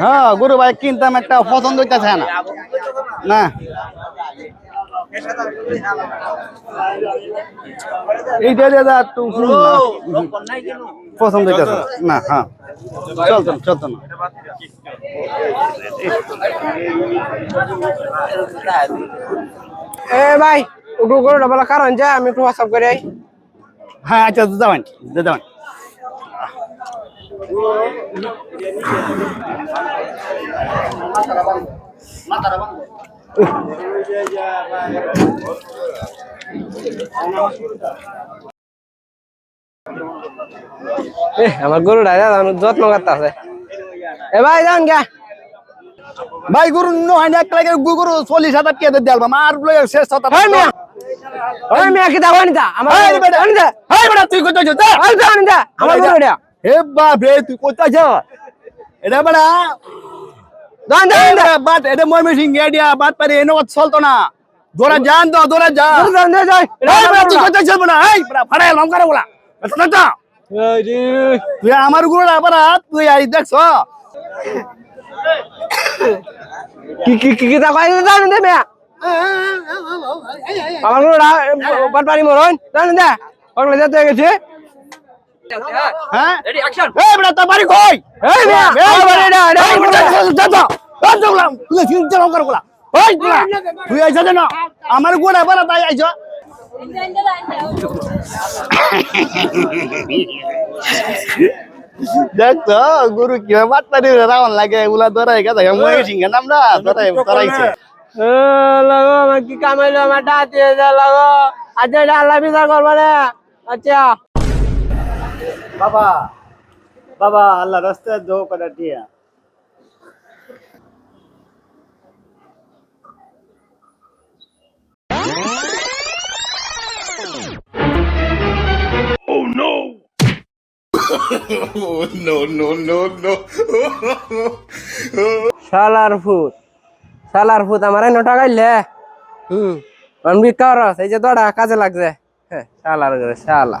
হ্যাঁ গরু ভাই কিনতাম একটা পছন্দ হইতেছে না। না। এইটা যা একটু। পছন্দ হইতেছে না। হ্যাঁ। চলতো না চলতো না। এ ভাই একটু গরুটা বলা কারণ যা আমি একটু হোয়াটসঅ্যাপ করে আই। হ্যাঁ আচ্ছা যাবেন এ আমার গরুটা যত্ন করতে আছে। এ ভাই যান গা ভাই গরু নয় এক লাগে গরু চল্লিশ হাজার টাকা দিয়ে দিলাম আর শেষ কথা ওই মিয়া। ওই মিয়া কি দাও আনি দা আমার গরু- বেটা আনি দা এই বেটা তুই যাচ্ছিস যা। আনি দা আমার গরুটা হে বাপ রে তুই কোথায় যা এটা বেটা দান দা আনি দা এটা বাট এটা ময়মে সিং এডিয়া বাট পারে এনো চলতো না। দৌড়া যান তো দৌড়া যা। গরু দান দে যাই এই বেটা তুই কোথায় চলবো না? এই বেটা ফাড়াই লাম করে বলা। না তুই আমারগুলো আবার তুই আই দেখছ? কি কি কি কি কই দা দে মিয়া। আমার গরুটা বাট পারি মরন দান দে ওগুলো যেতে গেছে হ্যাঁ? এই বেটা তোর বাড়ি কই? এই মিয়া আমার বাড়িটা এটা এই বেটা। যা যা যা বলা তুই চিন্তা কম করে বলা ওই বলা তুই আইছ না আমারগুলো আবার তাই আইছ। দেখ তো গুরু কি বাত পারি রাউন লাগে উলা ধরাই গেছে মই সিংহে নাম না ধরাই ধরাইছে। লাগো আমার কি কামাইলো আমার ডাতে লাগো। আজ আল্লাহ বিচার করবে না আচ্ছা। বাবা বাবা আল্লাহ রাস্তায় দো করে দিয়া শালার ফুট শালার ফুট আমার এনে টাকাইলে হুম আমি কারস এই যে তোরা কাজে লাগছে হ্যাঁ শালার করে শালা